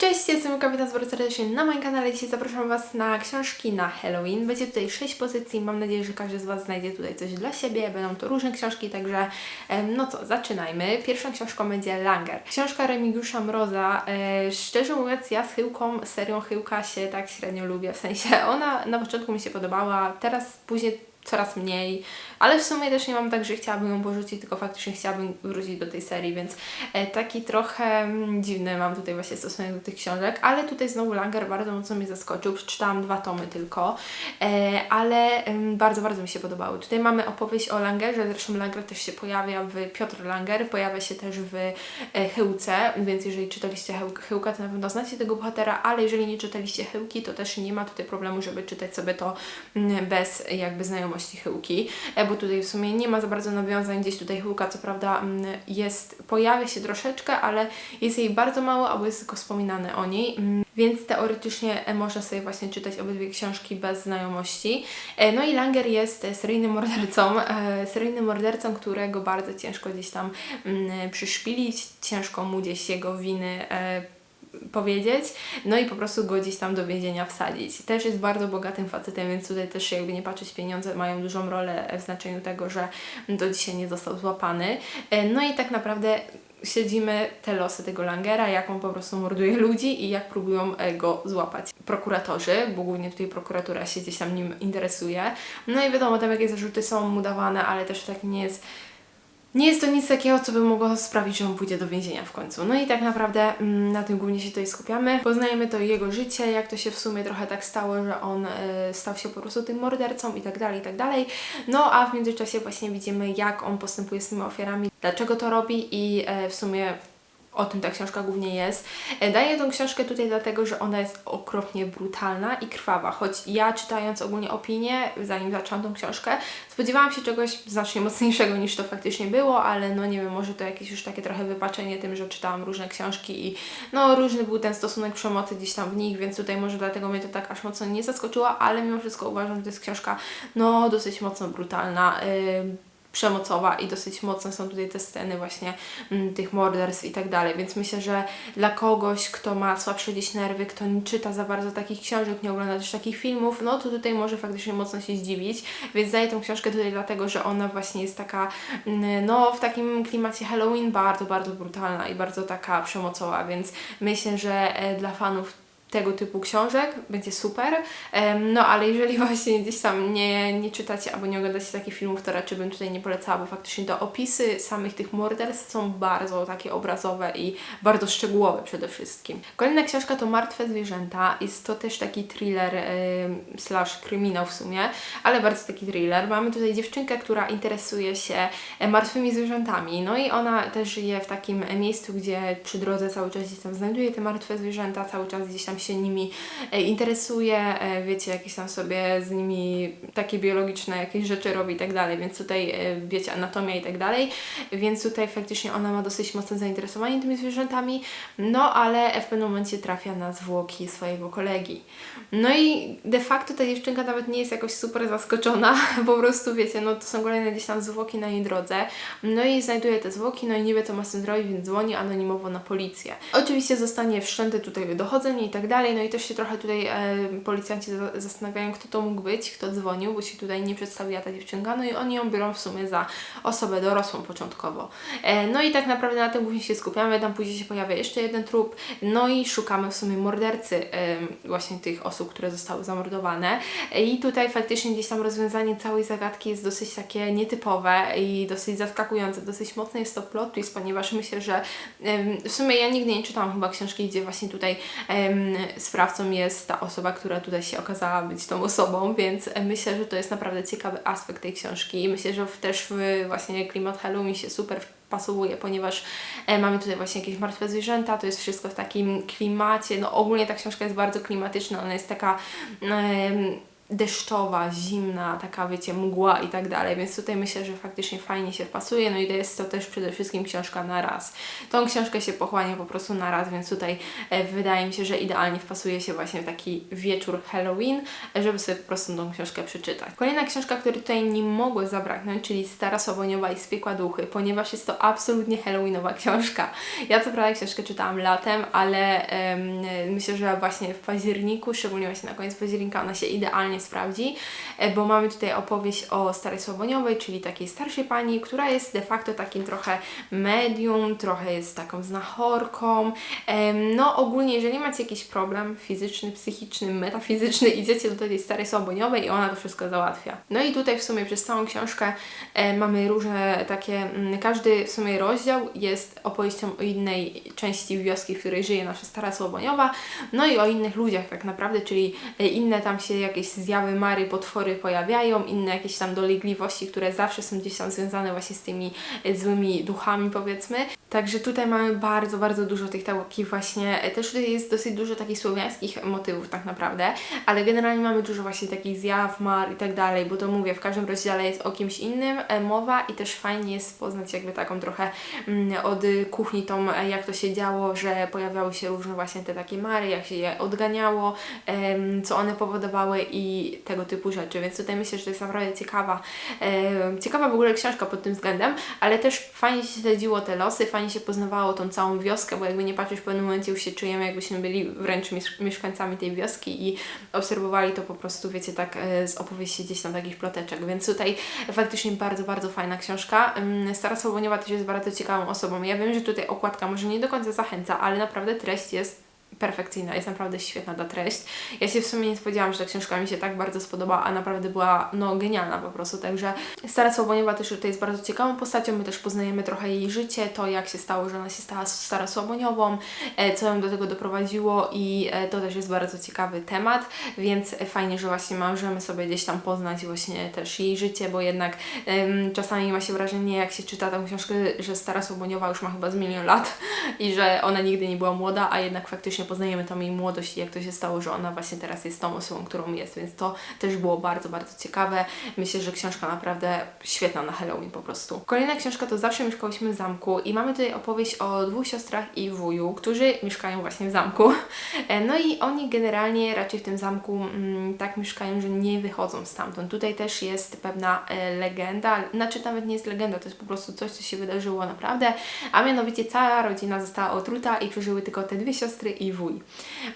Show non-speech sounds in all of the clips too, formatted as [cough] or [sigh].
Cześć, jestem witam Was bardzo serdecznie na moim kanale. Dzisiaj zapraszam Was na książki na Halloween. Będzie tutaj 6 pozycji. Mam nadzieję, że każdy z Was znajdzie tutaj coś dla siebie. Będą to różne książki, także no co, zaczynajmy. Pierwszą książką będzie Langer. Książka Remigiusza Mroza. E, szczerze mówiąc, ja z Chyłką, serią Chyłka się tak średnio lubię. W sensie ona na początku mi się podobała, teraz później coraz mniej, ale w sumie też nie mam tak, że chciałabym ją porzucić, tylko faktycznie chciałabym wrócić do tej serii, więc e, taki trochę mm, dziwny mam tutaj właśnie stosunek do tych książek, ale tutaj znowu Langer bardzo mocno mnie zaskoczył, przeczytałam dwa tomy tylko, e, ale bardzo, bardzo mi się podobały. Tutaj mamy opowieść o Langerze, zresztą Langer też się pojawia w Piotr Langer, pojawia się też w e, Chyłce, więc jeżeli czytaliście Chył- Chyłka, to na pewno znacie tego bohatera, ale jeżeli nie czytaliście Chyłki, to też nie ma tutaj problemu, żeby czytać sobie to mm, bez jakby znajomości Chyłki, e, bo tutaj w sumie nie ma za bardzo nawiązań, gdzieś tutaj Chyłka co prawda mm, jest, pojawia się troszeczkę, ale jest jej bardzo mało, albo jest tylko wspominane o niej, mm, więc teoretycznie e, można sobie właśnie czytać obydwie książki bez znajomości. E, No i Langer jest seryjnym mordercą, seryjnym mordercą, którego bardzo ciężko gdzieś tam mm, przyszpilić, ciężko mu gdzieś jego winy powiedzieć, no i po prostu go gdzieś tam do więzienia wsadzić. Też jest bardzo bogatym facetem, więc tutaj też jakby nie patrzeć, pieniądze mają dużą rolę w znaczeniu tego, że do dzisiaj nie został złapany. E, No i tak naprawdę śledzimy te losy tego Langera, jak on po prostu morduje ludzi i jak próbują e, go złapać prokuratorzy, bo głównie tutaj prokuratura się gdzieś tam nim interesuje. No i wiadomo, tam jakie zarzuty są mu dawane, ale też tak nie jest nie jest to nic takiego, co by mogło sprawić, że on pójdzie do więzienia w końcu. No i tak naprawdę mm, na tym głównie się tutaj skupiamy. Poznajemy to jego życie, jak to się w sumie trochę tak stało, że on y, stał się po prostu tym mordercą i tak dalej, i tak dalej. No a w międzyczasie właśnie widzimy, jak on postępuje z tymi ofiarami, dlaczego to robi i e, w sumie o tym ta książka głównie jest. E, Daję tą książkę tutaj dlatego, że ona jest okropnie brutalna i krwawa. Choć ja czytając ogólnie opinię, zanim zaczęłam tą książkę, spodziewałam się czegoś znacznie mocniejszego niż to faktycznie było, ale no nie wiem, może to jakieś już takie trochę wypaczenie tym, że czytałam różne książki i no różny był ten stosunek przemocy gdzieś tam w nich, więc tutaj może dlatego mnie to tak aż mocno nie zaskoczyło, ale mimo wszystko uważam, że to jest książka no dosyć mocno brutalna. Yy, przemocowa i dosyć mocne są tutaj te sceny właśnie mm, tych morderstw i tak dalej, więc myślę, że dla kogoś, kto ma słabsze gdzieś nerwy, kto nie czyta za bardzo takich książek, nie ogląda też takich filmów, no to tutaj może faktycznie mocno się zdziwić, więc daję tą książkę tutaj dlatego, że ona właśnie jest taka, mm, no w takim klimacie Halloween bardzo, bardzo brutalna i bardzo taka przemocowa, więc myślę, że e, dla fanów tego typu książek, będzie super. No ale jeżeli [laughs] właśnie gdzieś tam nie, nie czytacie albo nie oglądacie takich filmów, to raczej bym tutaj nie polecała, bo faktycznie te opisy samych tych morderstw są bardzo takie obrazowe i bardzo szczegółowe przede wszystkim. Kolejna książka to Martwe Zwierzęta. Jest to też taki thriller slash kryminał w sumie, ale bardzo taki thriller. Mamy tutaj dziewczynkę, która interesuje się e, martwymi zwierzętami. No i ona też żyje w takim miejscu, gdzie przy drodze cały czas gdzieś tam znajduje te martwe zwierzęta, cały czas gdzieś tam się nimi e, interesuje, e, wiecie, jakieś tam sobie z nimi takie biologiczne jakieś rzeczy robi i tak dalej, więc tutaj e, wiecie, anatomia i tak dalej, więc tutaj faktycznie ona ma dosyć mocne zainteresowanie tymi zwierzętami, no ale w pewnym momencie trafia na zwłoki swojego kolegi. No i de facto ta dziewczynka nawet nie jest jakoś super zaskoczona, [laughs] po prostu wiecie, no to są kolejne gdzieś tam zwłoki na jej drodze, no i znajduje te zwłoki, no i nie wie co ma z tym zrobić, więc dzwoni anonimowo na policję. Oczywiście zostanie wszczęte tutaj dochodzenie i tak dalej, no i też się trochę tutaj e, policjanci za- zastanawiają, kto to mógł być, kto dzwonił, bo się tutaj nie przedstawiła ta dziewczynka, no i oni ją biorą w sumie za osobę dorosłą początkowo. E, no i tak naprawdę na tym głównie się skupiamy, tam później się pojawia jeszcze jeden trup, no i szukamy w sumie mordercy em, właśnie tych osób, które zostały zamordowane E, i tutaj faktycznie gdzieś tam rozwiązanie całej zagadki jest dosyć takie nietypowe i dosyć zaskakujące, dosyć mocny jest to plot twist, ponieważ myślę, że em, w sumie ja nigdy nie czytałam chyba książki, gdzie właśnie tutaj sprawcą jest ta osoba, która tutaj się okazała być tą osobą, więc myślę, że to jest naprawdę ciekawy aspekt tej książki. I myślę, że też w właśnie klimat Halloween się super pasuje, ponieważ e, mamy tutaj właśnie jakieś martwe zwierzęta, to jest wszystko w takim klimacie, no ogólnie ta książka jest bardzo klimatyczna, ona jest taka em, deszczowa, zimna, taka wiecie, mgła i tak dalej, więc tutaj myślę, że faktycznie fajnie się wpasuje, no i to jest to też przede wszystkim książka na raz. Tą książkę się pochłania po prostu na raz, więc tutaj e, wydaje mi się, że idealnie wpasuje się właśnie w taki wieczór Halloween, żeby sobie po prostu tą książkę przeczytać. Kolejna książka, której tutaj nie mogło zabraknąć, czyli Stara Soboniowa i Spiekła Duchy, ponieważ jest to absolutnie Halloweenowa książka. Ja co prawda książkę czytałam latem, ale myślę, że właśnie w październiku, szczególnie właśnie na koniec października, ona się idealnie sprawdzi, e, bo mamy tutaj opowieść o Starej Soboniowej, czyli takiej starszej pani, która jest de facto takim trochę medium, trochę jest taką znachorką. No ogólnie, jeżeli macie jakiś problem fizyczny, psychiczny, metafizyczny, [laughs] idziecie do tej Starej Soboniowej i ona to wszystko załatwia. No i tutaj w sumie przez całą książkę e, mamy różne takie, mm, każdy w sumie rozdział jest opowieścią o innej części wioski, w której żyje nasza Stara Słoboniowa, no i o innych ludziach tak naprawdę, czyli e, inne tam się jakieś zjawy mary, potwory pojawiają, inne jakieś tam dolegliwości, które zawsze są gdzieś tam związane właśnie z tymi e, złymi duchami powiedzmy. Także tutaj mamy bardzo, bardzo dużo tych takich właśnie, e, też tutaj jest dosyć dużo takich słowiańskich motywów tak naprawdę, ale generalnie mamy dużo właśnie takich zjaw, mar i tak dalej, bo to mówię, w każdym rozdziale jest o kimś innym e, mowa i też fajnie jest poznać jakby taką trochę mm, od kuchni tą, e, jak to się działo, że pojawiały się różne właśnie te takie mary, jak się je odganiało, co one powodowały i tego typu rzeczy, więc tutaj myślę, że to jest naprawdę ciekawa, ciekawa w ogóle książka pod tym względem, ale też fajnie się śledziło te losy, fajnie się poznawało tą całą wioskę, bo jakby nie patrzeć w pewnym momencie już się czujemy, jakbyśmy byli wręcz miesz- mieszkańcami tej wioski i obserwowali to po prostu, wiecie, tak e, z opowieści gdzieś tam takich ploteczek, więc tutaj faktycznie bardzo, bardzo fajna książka. Ym, Stara Słowoniowa też jest bardzo ciekawą osobą. Ja wiem, że tutaj okładka może nie do końca zachęca, ale naprawdę treść jest perfekcyjna, jest naprawdę świetna ta treść. Ja się w sumie nie spodziewałam, że ta książka mi się tak bardzo spodoba, a naprawdę była no genialna po prostu, także Stara Słaboniowa też tutaj jest bardzo ciekawą postacią, my też poznajemy trochę jej życie, to jak się stało, że ona się stała Stara Słaboniową, e, co ją do tego doprowadziło i e, to też jest bardzo ciekawy temat, więc fajnie, że właśnie możemy sobie gdzieś tam poznać właśnie też jej życie, bo jednak czasami ma się wrażenie, jak się czyta tę książkę, że Stara Słaboniowa już ma chyba z milion lat i że ona nigdy nie była młoda, a jednak faktycznie poznajemy tą jej młodość i jak to się stało, że ona właśnie teraz jest tą osobą, którą jest, więc to też było bardzo, bardzo ciekawe. Myślę, że książka naprawdę świetna na Halloween po prostu. Kolejna książka to Zawsze mieszkałyśmy w zamku i mamy tutaj opowieść o dwóch siostrach i wuju, którzy mieszkają właśnie w zamku. E, No i oni generalnie raczej w tym zamku mm, tak mieszkają, że nie wychodzą stamtąd. Tutaj też jest pewna e, legenda, znaczy nawet nie jest legenda, to jest po prostu coś, co się wydarzyło naprawdę, a mianowicie cała rodzina została otruta i przeżyły tylko te dwie siostry i wuj.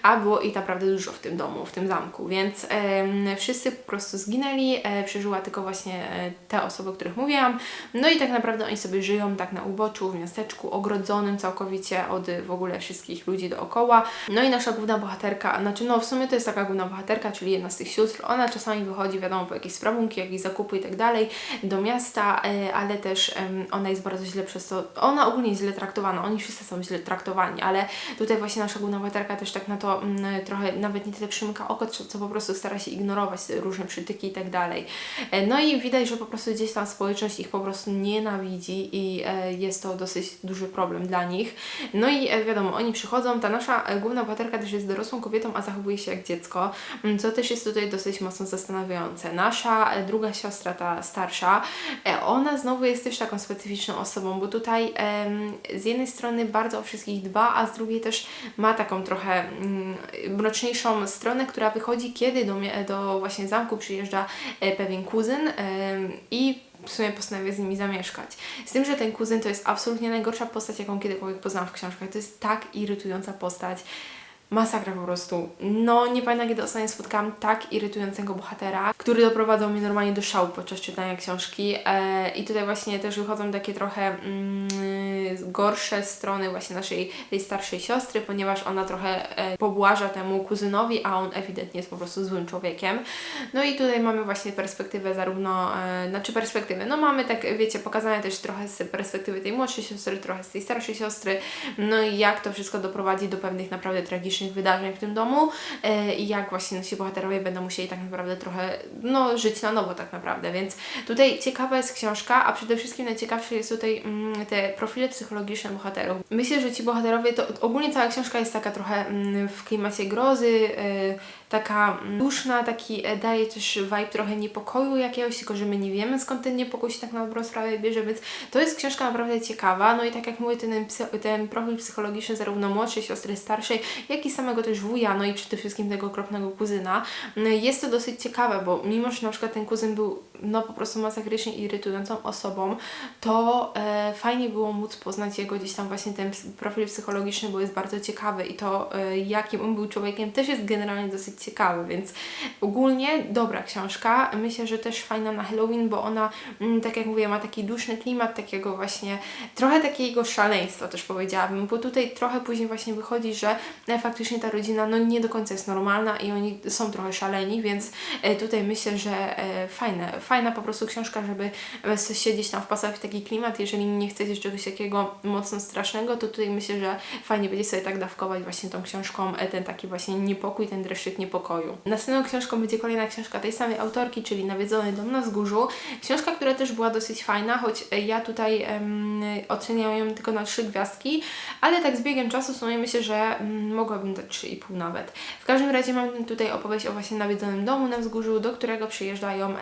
A było ich naprawdę dużo w tym domu, w tym zamku, więc em, wszyscy po prostu zginęli, e, przeżyła tylko właśnie e, te osoby, o których mówiłam. No i tak naprawdę oni sobie żyją tak na uboczu, w miasteczku, ogrodzonym całkowicie od w ogóle wszystkich ludzi dookoła. No i nasza główna bohaterka, znaczy no w sumie to jest taka główna bohaterka, czyli jedna z tych sióstr, ona czasami wychodzi, wiadomo, po jakieś sprawunki, jakieś zakupy i tak dalej, do miasta, e, ale też ona jest bardzo źle przez to, ona ogólnie jest źle traktowana, oni wszyscy są źle traktowani, ale tutaj właśnie nasza główna bohaterka też tak na to mm, trochę nawet nie tyle przymyka oko, co, po prostu stara się ignorować różne przytyki i tak dalej. E, No i widać, że po prostu gdzieś tam społeczność ich po prostu nienawidzi i e, jest to dosyć duży problem dla nich. No i e, wiadomo, oni przychodzą, ta nasza główna bohaterka też jest dorosłą kobietą, a zachowuje się jak dziecko, mm, co też jest tutaj dosyć mocno zastanawiające. Nasza druga siostra, ta starsza, ona znowu jest też taką specyficzną osobą, bo tutaj z jednej strony bardzo o wszystkich dba, a z drugiej też ma taką trochę mm, mroczniejszą stronę, która wychodzi, kiedy do, do właśnie zamku przyjeżdża e, pewien kuzyn em, i w sumie postanawia z nimi zamieszkać. Z tym, że ten kuzyn to jest absolutnie najgorsza postać, jaką kiedykolwiek poznałam w książkach. To jest tak irytująca postać. Masakra po prostu. No, nie pamiętam, kiedy ostatnio spotkałam tak irytującego bohatera, który doprowadzał mnie normalnie do szału podczas czytania książki. E, I tutaj właśnie też wychodzą takie trochę mm, gorsze strony właśnie naszej tej starszej siostry, ponieważ ona trochę e, pobłaża temu kuzynowi, a on ewidentnie jest po prostu złym człowiekiem. No i tutaj mamy właśnie perspektywę zarówno, e, znaczy perspektywę, no mamy tak, wiecie, pokazane też trochę z perspektywy tej młodszej siostry, trochę z tej starszej siostry, no i jak to wszystko doprowadzi do pewnych naprawdę tragicznych tragicznych wydarzeń w tym domu e, i jak właśnie nasi bohaterowie będą musieli tak naprawdę trochę, no, żyć na nowo tak naprawdę, więc tutaj ciekawa jest książka, a przede wszystkim najciekawsze jest tutaj mm, te profile psychologiczne bohaterów. Myślę, że ci bohaterowie, to ogólnie cała książka jest taka trochę mm, w klimacie grozy, e, taka mm, duszna, taki e, daje też vibe trochę niepokoju jakiegoś, tylko że my nie wiemy skąd ten niepokój się tak na dobrą sprawę bierze, więc to jest książka naprawdę ciekawa, no i tak jak mówię, ten, ten profil psychologiczny zarówno młodszej siostry starszej, jak i samego też wuja, no i przede wszystkim tego okropnego kuzyna. I Jest to dosyć ciekawe, bo mimo, że na przykład ten kuzyn był no po prostu masakrycznie irytującą osobą, to e, fajnie było móc poznać jego gdzieś tam właśnie ten profil psychologiczny, bo jest bardzo ciekawy i to e, jakim on był człowiekiem też jest generalnie dosyć ciekawy, więc ogólnie dobra książka. Myślę, że też fajna na Halloween, bo ona, mm, tak jak mówię, ma taki duszny klimat, takiego właśnie, trochę takiego szaleństwa też powiedziałabym, bo tutaj trochę później właśnie wychodzi, że e, faktycznie ta rodzina no nie do końca jest normalna i oni są trochę szaleni, więc e, tutaj myślę, że e, fajne, fajna po prostu książka, żeby siedzieć tam wpasować w taki klimat, jeżeli nie chcecie czegoś takiego mocno strasznego, to tutaj myślę, że fajnie będzie sobie tak dawkować właśnie tą książką ten taki właśnie niepokój, ten dreszczyk niepokoju. Następną książką będzie kolejna książka tej samej autorki, czyli Nawiedzony dom na wzgórzu. Książka, która też była dosyć fajna, choć e, ja tutaj em, oceniam ją tylko na trzy gwiazdki, ale tak z biegiem czasu w sumie myślę, że mm, mogłabym dać 3,5 nawet. W każdym razie mam tutaj opowieść o właśnie nawiedzonym domu na wzgórzu, do którego przyjeżdżają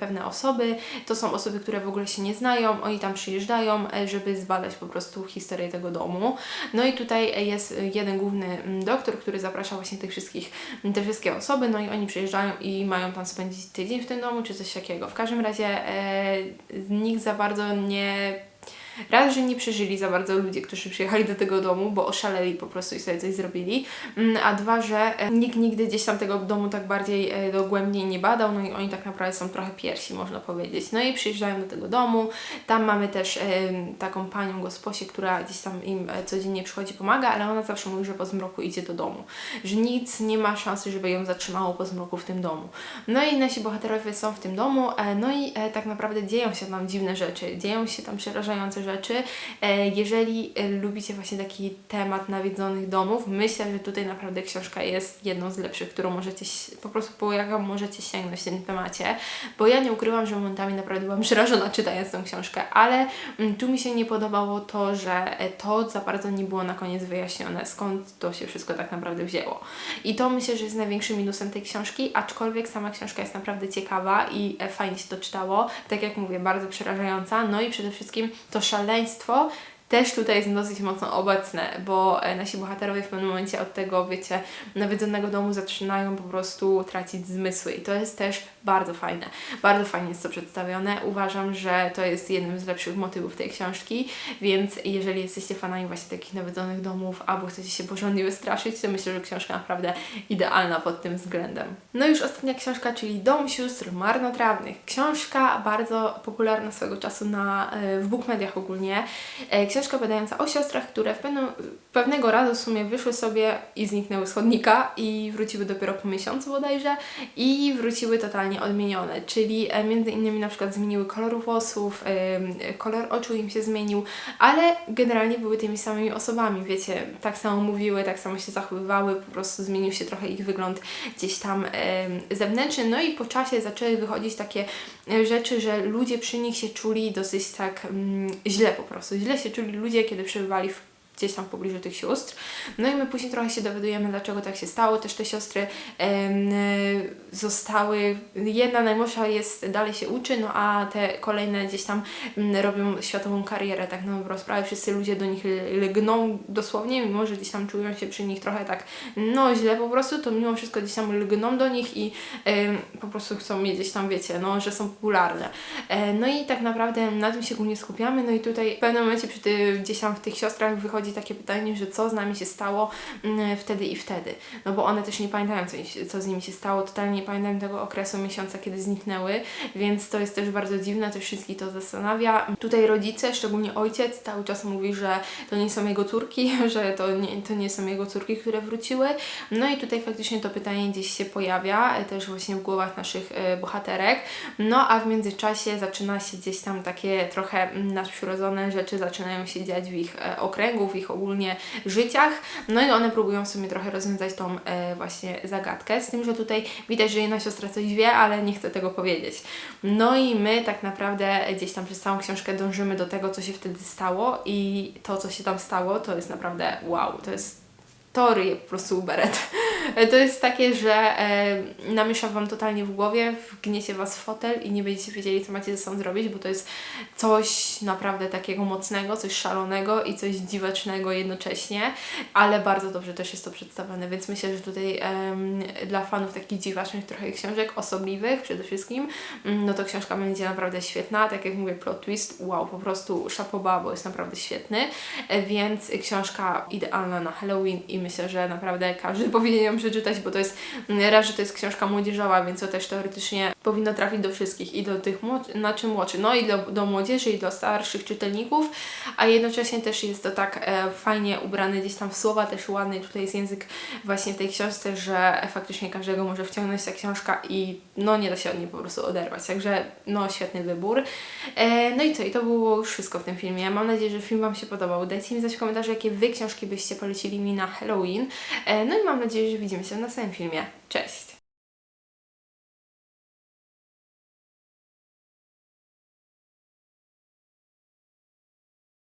pewne osoby. To są osoby, które w ogóle się nie znają, oni tam przyjeżdżają, e, żeby zbadać po prostu historię tego domu. No i tutaj jest jeden główny mm, doktor, który zaprasza właśnie tych wszystkich, te wszystkie osoby, no i oni przyjeżdżają i mają tam spędzić tydzień w tym domu, czy coś takiego. W każdym razie e, nikt za bardzo nie Raz, że nie przeżyli za bardzo ludzie, którzy przyjechali do tego domu, bo oszaleli po prostu i sobie coś zrobili, Mm, a dwa, że e, nikt nigdy gdzieś tam tego domu tak bardziej e, dogłębnie nie badał, no i oni tak naprawdę są trochę pierwsi, można powiedzieć. No i przyjeżdżają do tego domu, tam mamy też e, taką panią gosposię, która gdzieś tam im codziennie przychodzi, pomaga, ale ona zawsze mówi, że po zmroku idzie do domu, że nic nie ma szansy, żeby ją zatrzymało po zmroku w tym domu. No i nasi bohaterowie są w tym domu, no i tak naprawdę dzieją się tam dziwne rzeczy, dzieją się tam przerażające rzeczy. E, Jeżeli e, lubicie właśnie taki temat nawiedzonych domów, myślę, że tutaj naprawdę książka jest jedną z lepszych, którą możecie po prostu po jaką możecie sięgnąć w tym temacie, bo ja nie ukrywam, że momentami naprawdę byłam [laughs] przerażona czytając tę książkę, ale mm, tu mi się nie podobało to, że e, to za bardzo nie było na koniec wyjaśnione, skąd to się wszystko tak naprawdę wzięło. I to myślę, że jest największym minusem tej książki, aczkolwiek sama książka jest naprawdę ciekawa i fajnie się to czytało. Tak jak mówię, bardzo przerażająca. No i przede wszystkim to szaleństwo też tutaj jest dosyć mocno obecne, bo e, nasi bohaterowie w pewnym momencie od tego, wiecie, nawiedzonego domu zaczynają po prostu tracić zmysły i to jest też bardzo fajne. Bardzo fajnie jest to przedstawione. Uważam, że to jest jednym z lepszych motywów tej książki, więc jeżeli jesteście fanami właśnie takich nawiedzonych domów albo chcecie się porządnie wystraszyć, to myślę, że książka naprawdę idealna pod tym względem. No i już ostatnia książka, czyli Dom sióstr marnotrawnych. Książka bardzo popularna swego czasu na, e, w bookmediach ogólnie. E, Książka badająca o siostrach, które w pewnego razu w sumie wyszły sobie i zniknęły z chodnika i wróciły dopiero po miesiącu bodajże i wróciły totalnie odmienione, czyli e, między innymi na przykład zmieniły kolor włosów, kolor oczu im się zmienił, ale generalnie były tymi samymi osobami, wiecie, tak samo mówiły, tak samo się zachowywały, po prostu zmienił się trochę ich wygląd gdzieś tam zewnętrzny, no i po czasie zaczęły wychodzić takie e, rzeczy, że ludzie przy nich się czuli dosyć tak mm, źle po prostu, źle się czuli ludzie, kiedy przebywali w gdzieś tam w pobliżu tych sióstr. No i my później trochę się dowiadujemy, dlaczego tak się stało. Też te siostry em, zostały, jedna najmłodsza jest, dalej się uczy, no a te kolejne gdzieś tam robią światową karierę, tak na dobrą sprawę. Wszyscy ludzie do nich lgną dosłownie, mimo że gdzieś tam czują się przy nich trochę tak, no źle po prostu, to mimo wszystko gdzieś tam lgną do nich i em, po prostu chcą mieć gdzieś tam, wiecie, no, że są popularne. E, no i tak naprawdę na tym się głównie skupiamy, no i tutaj w pewnym momencie przy ty, gdzieś tam w tych siostrach wychodzi takie pytanie, że co z nami się stało mm, wtedy i wtedy. No bo one też nie pamiętają, co, co z nimi się stało, totalnie nie pamiętają tego okresu miesiąca, kiedy zniknęły, więc to jest też bardzo dziwne, też wszystkich to zastanawia. Tutaj rodzice, szczególnie ojciec, cały czas mówi, że to nie są jego córki, [laughs] że to nie, to nie są jego córki, które wróciły. No i tutaj faktycznie to pytanie gdzieś się pojawia, e, też właśnie w głowach naszych e, bohaterek. No a w międzyczasie zaczyna się gdzieś tam takie trochę mm, nadprzyrodzone rzeczy zaczynają się dziać w ich e, okręgu, w ich ogólnie życiach. No i one próbują w sumie trochę rozwiązać tą e, właśnie zagadkę, z tym, że tutaj widać, że jedna siostra coś wie, ale nie chce tego powiedzieć. No i my tak naprawdę gdzieś tam przez całą książkę dążymy do tego, co się wtedy stało i to, co się tam stało, to jest naprawdę wow, to jest to ryje po prostu beret. To jest takie, że e, namiesza Wam totalnie w głowie, wgniecie Was w fotel i nie będziecie wiedzieli, co macie ze sobą zrobić, bo to jest coś naprawdę takiego mocnego, coś szalonego i coś dziwacznego jednocześnie, ale bardzo dobrze też jest to przedstawione, więc myślę, że tutaj em, dla fanów takich dziwacznych trochę książek, osobliwych przede wszystkim, mm, no to książka będzie naprawdę świetna, tak jak mówię, plot twist, wow, po prostu szapoba, bo jest naprawdę świetny, e, więc książka idealna na Halloween i myślę, że naprawdę każdy [laughs] powinien ją przeczytać, bo to jest mm, raz, że to jest książka młodzieżowa, więc to też teoretycznie powinno trafić do wszystkich i do tych młod- znaczy młodszych, no i do, do młodzieży i do starszych czytelników, a jednocześnie też jest to tak e, fajnie ubrane gdzieś tam w słowa, też ładny tutaj jest język właśnie w tej książce, że faktycznie każdego może wciągnąć ta książka i no nie da się od niej po prostu oderwać, także no świetny wybór. E, no i co, i to było już wszystko w tym filmie. Mam nadzieję, że film Wam się podobał. Dajcie mi znać w komentarzu, jakie Wy książki byście polecili mi na Halloween. E, no i mam nadzieję, że widzimy się w następnym filmie. Cześć!